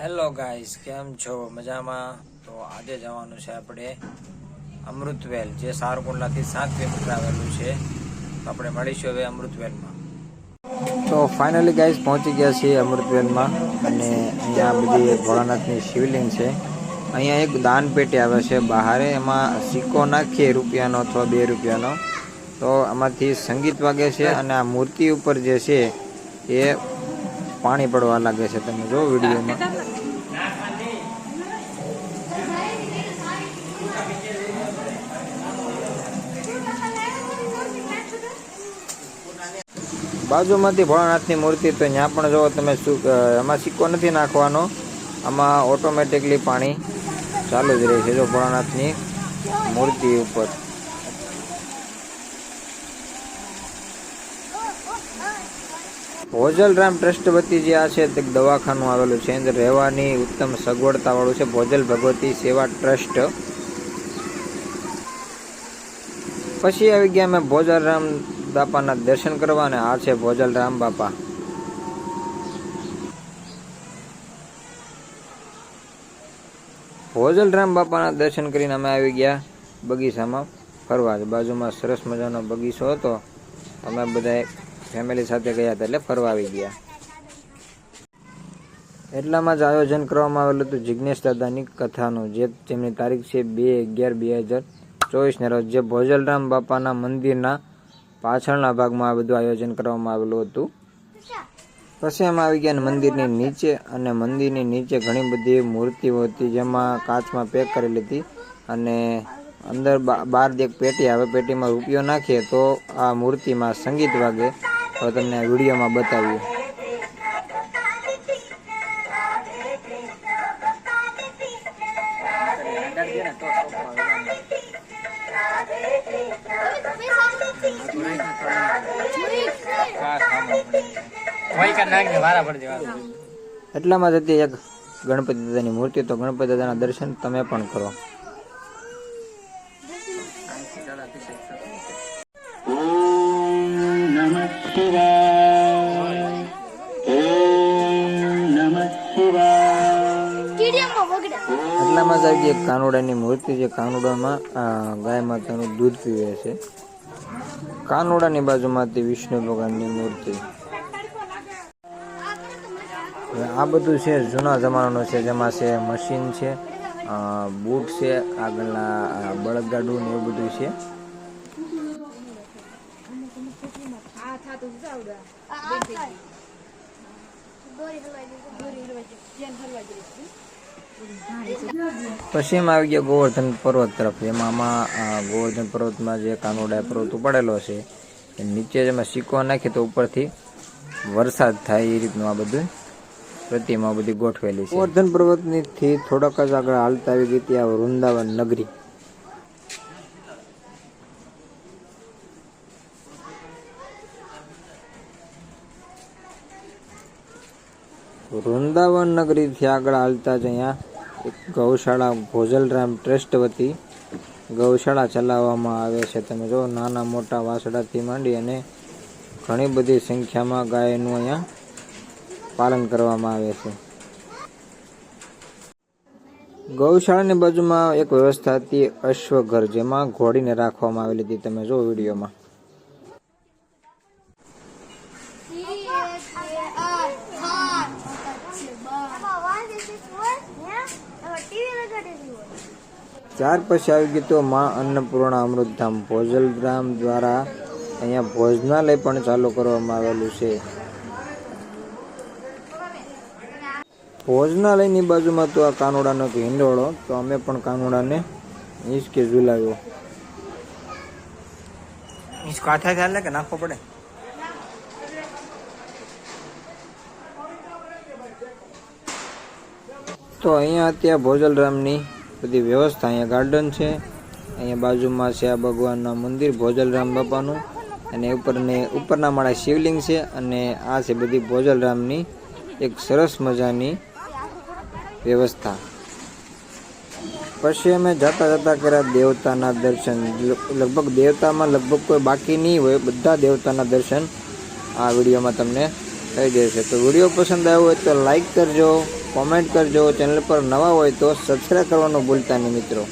Hello guys કેમ છો? મજામાં? તો આજે જવાનું છે આપણે અમૃતવેલ, જે સારકુંડલાથી સાત કિલોમીટર આવેલું છે. આપણે મળીશું હવે અમૃતવેલમાં. તો ફાઇનલી ગાઈસ પહોંચી ગયા છીએ અમૃતવેલમાં અને અહીંયા બધી ભોળાનાથની શિવલિંગ છે. અહીંયા એક દાન પેટી આવે છે બહાર, એમાં સિક્કો નાખીએ રૂપિયાનો અથવા બે રૂપિયાનો. તો આમાંથી સંગીત વાગે છે અને આ મૂર્તિ ઉપર જે છે એ પાણી પડવા લાગે છે, તમે જો વિડીયોમાં. બાજુમાંથી ભોળાનાથની મૂર્તિ, તો ત્યાં પણ જો તમે એમાં સિક્કો નથી નાખવાનો, આમાં ઓટોમેટિકલી પાણી ચાલુ જ રહે છે, જો ભોળાનાથની મૂર્તિ ઉપર. ભોજલરામ ટ્રસ્ટ વતી જે આ છે તે દવાખાનું આવેલું છે. અંદર રહેવાની ઉત્તમ સગવડતા વાળું છે. ભોજલ ભગવતી સેવા ટ્રસ્ટ. પછી આવી ગયા અમે ભોજલરામ બાપાના દર્શન કરવા અને આ છે ભોજલરામ બાપા. ભોજલરામ બાપાના દર્શન કરીને અમે આવી ગયા બગીચામાં. ફરવા બાજુમાં સરસ મજાનો બગીચો હતો. અમે બધા ફેમિલી સાથે ગયા હતા એટલે ફરવા આવી ગયા. એટલામાં જ આયોજન કરવામાં આવેલું હતું જિજ્ઞેશ દાદાની કથાનું, જે જેમની તારીખ છે બે અગિયાર બે હજાર ચોવીસને રોજ, જે ભોજલરામ બાપાના મંદિરના પાછળના ભાગમાં આ બધું આયોજન કરવામાં આવેલું હતું. પછી અમે આવી ગયા મંદિરની નીચે અને મંદિરની નીચે ઘણી બધી મૂર્તિઓ હતી જેમાં કાચમાં પેક કરેલી હતી અને અંદર બહાર એક પેટી આવે પેટીમાં રૂપિયો નાખીએ તો આ મૂર્તિમાં સંગીત વાગે હવે તમને વિડીયોમાં બતાવ્યું એટલામાં જ હતી એક ગણપતિ દાદાની મૂર્તિ, તો ગણપતિ દાદાના દર્શન તમે પણ કરો. એટલામાં જ ગઈ એક કાનુડાની મૂર્તિ છે, કાનુડામાં ગાય માતાનું દૂધ પીવે છે. કાનુડાની બાજુમાંથી વિષ્ણુ ભગવાનની મૂર્તિ. આ બધું છે, જૂના જમાનાનું છે, જેમાં છે મશીન છે બૂટ છે, આગળના બળદગાડું ને એવું બધું છે. પછી એમાં આવી ગયા ગોવર્ધન પર્વત તરફ. એમાં આમાં ગોવર્ધન પર્વતમાં જે કાનોડા પર્વત ઉપાડેલો છે એ નીચે જેમાં સિક્કો નાખીએ તો ઉપરથી વરસાદ થાય એ રીતનું આ બધું પ્રતિમા બધી ગોઠવેલી છે. ગોવર્ધન પર્વતની થી થોડાક જ આગળ હાલતા આવી ગઈ ત્યાં વૃંદાવન નગરી. વૃંદાવન નગરીથી આગળ હાલતા જ અહીંયા એક ગૌશાળા ભોજલરામ ટ્રસ્ટ વતી ગૌશાળા ચલાવવામાં આવે છે. તમે જો નાના મોટા વાસડાથી માંડી અને ઘણી બધી સંખ્યામાં ગાયનું અહીંયા પાલન કરવામાં આવે છે. ગૌશાળાની બાજુમાં એક વ્યવસ્થા હતી અશ્વઘર, જેમાં ઘોડીને રાખવામાં આવેલી હતી. તમે જો વિડીયોમાં ત્યાર પછી આવી ગયું તો માં અન્નપૂર્ણા અમૃતધામ ભોજલધામ દ્વારા અહીંયા ભોજનાલય પણ ચાલુ કરવામાં આવેલું છે. ભોજનાલયની બાજુમાં તો આ કાનુડાનો હિંડોળો, તો અમે પણ કાનુડાને હિંચકે ઝુલાવ્યો હિંચકો હાથે થાય કે નાખવો પડે? તો અહીંયા અત્યારે ભોજલરામની બધી વ્યવસ્થા, અહીંયા ગાર્ડન છે, અહીંયા બાજુમાં છે આ ભગવાનના મંદિર, ભોજલરામ બાપાનું, અને ઉપરને ઉપરના માળે શિવલિંગ છે, અને આ છે બધી ભોજલરામની એક સરસ મજાની વ્યવસ્થા. પછી અમે જતા જતા કર્યા દેવતાના દર્શન. લગભગ દેવતામાં લગભગ કોઈ બાકી નહીં હોય, બધા દેવતાના દર્શન આ વિડીયોમાં તમને થઈ જશે તો વીડિયો પસંદ આવ્યો હોય તો લાઈક કરજો. કોમેન્ટ કરજો. ચેનલ પર નવા હોય તો સબસ્ક્રાઈબ કરવાનું ભૂલતા નહીં મિત્રો.